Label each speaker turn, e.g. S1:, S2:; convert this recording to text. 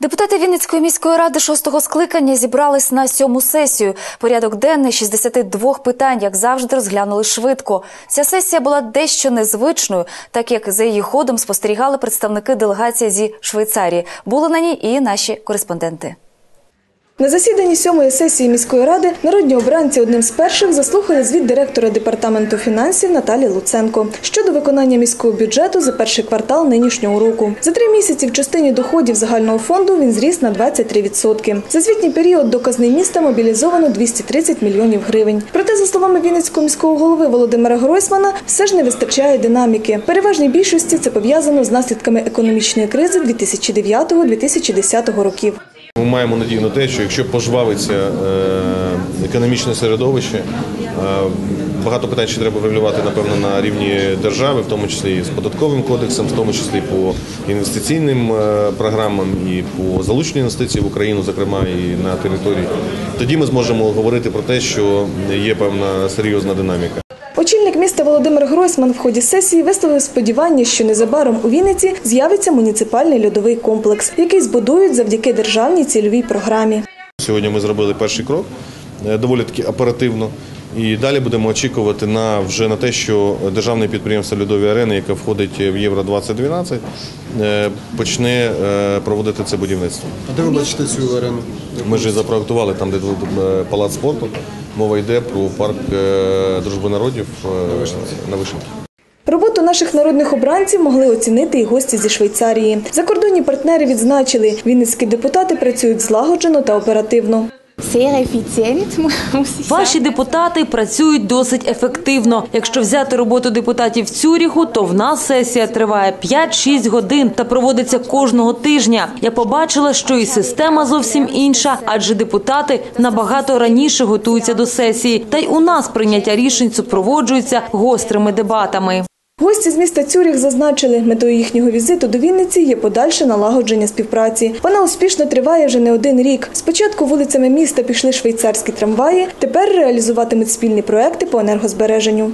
S1: Депутати Вінницької міської ради шостого скликання зібрались на сьому сесію. Порядок денний 62 питань, як завжди, розглянули швидко. Ця сесія була дещо незвичною, так як за її ходом спостерігали представники делегації зі Швейцарії. Були на ній і наші кореспонденти.
S2: На засіданні сьомої сесії міської ради народні обранці одним з перших заслухали звіт директора департаменту фінансів Наталі Луценко щодо виконання міського бюджету за перший квартал нинішнього року. За три місяці в частині доходів загального фонду він зріс на 23%. За звітній період до казни міста мобілізовано 230 мільйонів гривень. Проте, за словами Вінницького міського голови Володимира Гройсмана, все ж не вистачає динаміки. Переважній більшості це пов'язано з наслідками економічної кризи 2009-2010 років.
S3: Ми маємо надію на те, що якщо пожвавиться е, економічне середовище, е, багато питань ще треба врегулювати, напевно, на рівні держави, в тому числі і з податковим кодексом, в тому числі по інвестиційним е, програмам і по залученню інвестицій в Україну, зокрема і на території. Тоді ми зможемо говорити про те, що є певна серйозна динаміка.
S2: Очільник міста Володимир Гройсман в ході сесії висловив сподівання, що незабаром у Вінниці з'явиться муніципальний льодовий комплекс, який збудують завдяки державній цільовій програмі.
S3: Сьогодні ми зробили перший крок е, доволі таки оперативно. І далі будемо очікувати на вже на те, що державне підприємство Льодові арени, яке входить в Євро 2012, е, почне е, проводити це будівництво.
S4: А де ви бачите цю арену?
S3: Ми ж запроектували там, де палац спорту. Мова йде про парк е, дружби народів е, на Вишенці.
S2: Роботу наших народних обранців могли оцінити і гості зі Швейцарії. Закордонні партнери відзначили, вінницькі депутати працюють злагоджено та оперативно.
S5: Ваші депутати працюють досить ефективно. Якщо взяти роботу депутатів Цюріху, то в нас сесія триває 5-6 годин та проводиться кожного тижня. Я побачила, що і система зовсім інша, адже депутати набагато раніше готуються до сесії. Та й у нас прийняття рішень супроводжується гострими дебатами.
S2: Гості з міста Цюріх зазначили, метою їхнього візиту до Вінниці є подальше налагодження співпраці. Вона успішно триває вже не один рік. Спочатку вулицями міста пішли швейцарські трамваї, тепер реалізуватимуть спільні проекти по енергозбереженню.